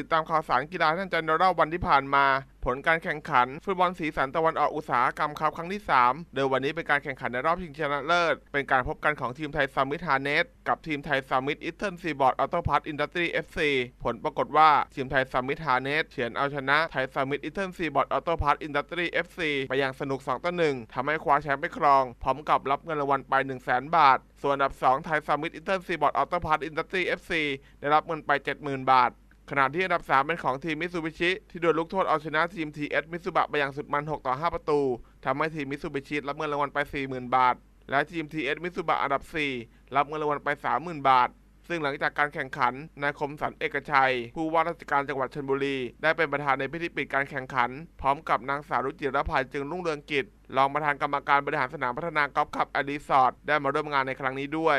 ติดตามข่าวสารกีฬาท่านจันทร์รอบวันที่ผ่านมา ผลการแข่งขัน ฟุตบอลสีสันตะวันออกอุตสาหกรรมครับครั้งที่ 3 โดยวันนี้เป็นการแข่งขันในรอบชิงชนะเลิศ เป็นการพบกันของทีมไทยซามิทฮาเนสกับทีมไทยซามิทอิตเทิลซีบอร์ดออโตพาร์ตอินดัสทรีเอฟซีผลปรากฏว่าทีมไทยซามิทฮาเนสเฉือนเอาชนะไทยซามิทอิตเทิลซีบอร์ดออโตพาร์ตอินดัสทรีเอฟซีไปอย่างสนุก2ต่อ1ทำให้คว้าแชมป์ไปครอง พร้อมกับรับเงินรางวัลไป 1 0 0 0 0แบาท ส่วนอันดับ2ไทยซามิทอิตเทิลซีบอร์ดออโตพาร์ตอินดัสทรีเอฟซีได้รับเงินไป 70,000 บาท ขณะที่อันดับ 3 เป็นของทีมมิซูบิชิ ที่โดนลูกโทษเอาชนะทีม TS มิซูบะไปอย่างสุดมัน 6 ต่อ 5 ประตูทำให้ทีมมิซูบิชิรับเงินรางวัลไป 40,000 บาท และทีม TS มิซูบะอันดับ 4 รับเงินรางวัลไป 30,000 บาท ซึ่งหลังจากการแข่งขันนายคมสันเอกชัย ผู้ว่าราชการจังหวัดชลบุรี ได้เป็นประธานในพิธีปิดการแข่งขัน พร้อมกับนางสาวรุจิรภัยจึงรุ่งเรืองกิจรองประธานกรรมการบริหารสนามพัฒนากอล์ฟคลับอดีสอร์ทได้มาร่วมงานในครั้งนี้ด้วย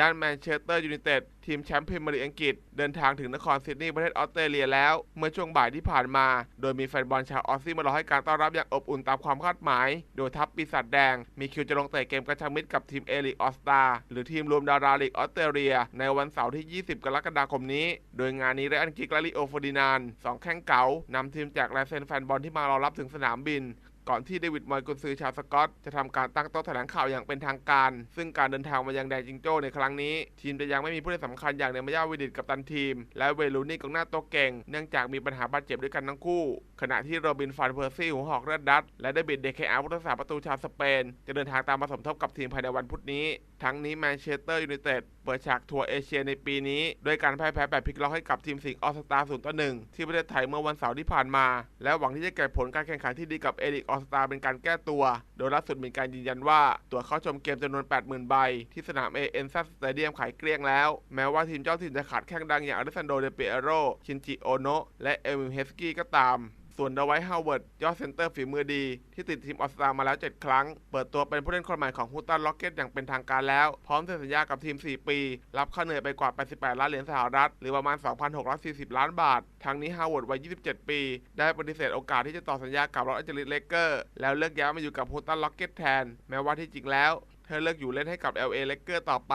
ด้านแมนเชสเตอร์ยูไนเต็ดทีมแชมป์พรีเมียร์ลีกอังกฤษ เดินทางถึงนครซิดนีย์ประเทศออสเตรเลียแล้ว เมื่อช่วงบ่ายที่ผ่านมา โดยมีแฟนบอลชาวออสซี่มารอให้การต้อนรับอย่างอบอุ่นตามความคาดหมาย โดยทัพปีศาจแดง มีคิวจะลงเตะเกมกระชับมิตรกับทีมเอลิกออสตาหรือทีมรวมดาราลีกออสเตรเลีย ในวันเสาร์ที่ 20 กรกฎาคมนี้ โดยงานนี้ไรอันกิกและลิโอฟอร์ดินานสองแข้งเก๋านำทีมแจกลายเซ็นแฟนบอลที่มารอรับถึงสนามบิน ก่อนที่เดวิดมอยกุนซือชาวสกอต จะทำการตั้งโต๊ะแถลงข่าวอย่างเป็นทางการ ซึ่งการเดินทางมายังแดนจิงโจ้ในครั้งนี้ ทีมจะยังไม่มีผู้เล่นสำคัญอย่างเนมายาวิดิตกับตันทีม และเวลูนี่กองหน้าโตะเก่ง เนื่องจากมีปัญหาบาดเจ็บด้วยกันทั้งคู่ ขณะที่โรบินฟานเพอร์ซี่หัวหอกเลือดดัตและเดวิดเดเคอาร์ผู้รักษาประตูชาวสเปน จะเดินทางตามมาสมทบกับทีมภายในวันพุธนี้ ทั้งนี้แมนเชสเตอร์ยูไนเต็ดเปิดฉากทัวร์เอเชียในปีนี้ด้วยการพ่ายแพ้แบบพลิกล็อกให้กับทีมสิงห์ออสตาศูนย์ต่อหนึ่งที่ประเทศไทยเมื่อวันเสาร์ที่ผ่านมา และหวังที่จะเก็บผลการแข่งขันที่ดีกับเอริกออสตาเป็นการแก้ตัว โดยล่าสุดมีการยืนยันว่า ตั๋วเข้าชมเกมจำนวน 80,000 ใบ ที่สนาม ANZ Stadium ขายเกลี้ยงแล้ว แม้ว่าทีมเจ้าถิ่นจะขาดแข้งดังอย่างอเลซันโดเดเปอโรชินจิโอโนะและเอลมิเฮสกี้ก็ตาม ส่วนดไวท์ฮาวเวิร์ดยอดเซนเตอร์ฝีมือดี ที่ติดทีมออสตามาแล้ว 7 ครั้ง เปิดตัวเป็นผู้เล่นคนใหม่ของฮูตันล็อกเก็ตอย่างเป็นทางการแล้ว พร้อมเซ็นสัญญากับทีม 4 ปี รับค่าเหนื่อยไปกว่า 88 ล้านเหรียญสหรัฐ หรือประมาณ 2,640 ล้านบาททั้งนี้ฮาวเวิร์ดวัย 27 ปี ได้ปฏิเสธโอกาสที่จะต่อสัญญากับลอสแอนเจลิสเลเกอร์แล้วเลือกย้ายมาอยู่กับฮูตันล็อกเก็ตแทน แม้ว่าที่จริงแล้ว เธอเลือกอยู่เล่นให้กับ LA Lakers ต่อไป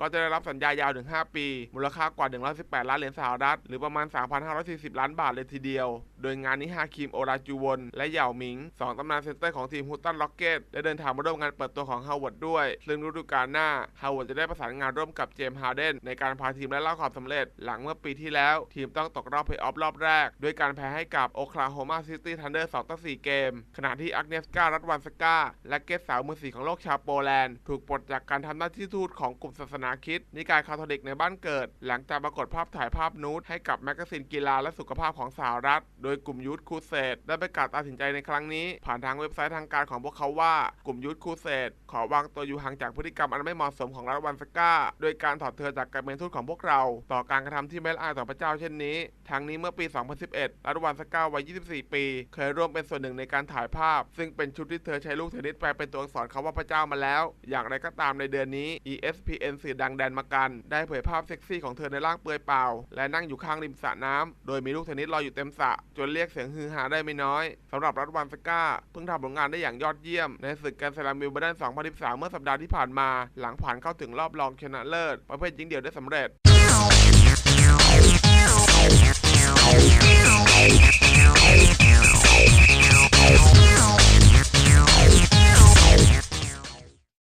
ก็จะได้รับสัญญายาวถึง 5 ปี มูลค่ากว่า 118 ล้านเหรียญสหรัฐ หรือประมาณ 3,540 ล้านบาทเลยทีเดียว โดยงานนี้ฮาคิมโอราจูวอนและเหยาหมิง 2ตำนานเซนเตอร์ของทีมฮูตตันล็อกเก็ตได้เดินทางมาร่วมงานเปิดตัวของฮาวเวิร์ดด้วย ซึ่งฤดูกาลหน้าฮาวเวิร์ดจะได้ประสานงานร่วมกับเจมส์ฮาร์เดนในการพาทีมและเล่าความสำเร็จ หลังเมื่อปีที่แล้ว ทีมต้องตกรอบเพลย์ออฟรอบแรก ด้วยการแพ้ให้กับโอคลาโฮมาซิตี้ทันเดอร์2ต่อ4เกม ขณะที่อักเนสการัตวันสกาและเกสสาวมือสีของโลกชาวโปแลนด์ถูกปลดจากการทำหน้าที่ทูตของกลุ่มศาสนาคิด นิกายคาทอลิกในบ้านเกิด หลังจากปรากฏภาพถ่ายภาพนูดให้กับแมกกาซีนกีฬาและสุขภาพของสหรัฐ โดยกลุ่มยูทคูเซตได้ประกาศตัดสินใจในครั้งนี้ ผ่านทางเว็บไซต์ทางการของพวกเขาว่ากลุ่มยูทคูเซตขอวางตัวอยู่ห่างจากพฤติกรรมอันไม่เหมาะสมของรัฐวันสก้า โดยการถอดเธอจากการเป็นทูตของพวกเรา ต่อการกระทำที่ไม่ละอายต่อพระเจ้าเช่นนี้ทั้งนี้เมื่อปี 2011 รัฐวันสก้าวัย 24 ปี เคยร่วมเป็นส่วนหนึ่งในการถ่ายภาพ ซึ่งเป็นชุดที่เธอใช้ลูกเทนนิสแปลเป็นตัวอักษรคำว่าพระเจ้ามาแล้ว อย่างไรก็ตามในเดือนนี้ ESPN สื่อดังแดนมากัน ได้เผยภาพเซ็กซี่ของเธอในร่างเปลือยเปล่า และนั่งอยู่ข้างริมสระน้ำโดยมีลูกเทนนิสลอยอยู่เต็มสระจนเรียกเสียงฮือฮาได้ไม่น้อยสำหรับรัฐวันสก้าเพิ่งทำผลงานได้อย่างยอดเยี่ยม ในศึกแกรนด์สแลมวิลเบิลดัน2013 เมื่อสัปดาห์ที่ผ่านมา หลังผ่านเข้าถึงรอบรองชนะเลิศประเภทหญิงเดี่ยวได้สำเร็จ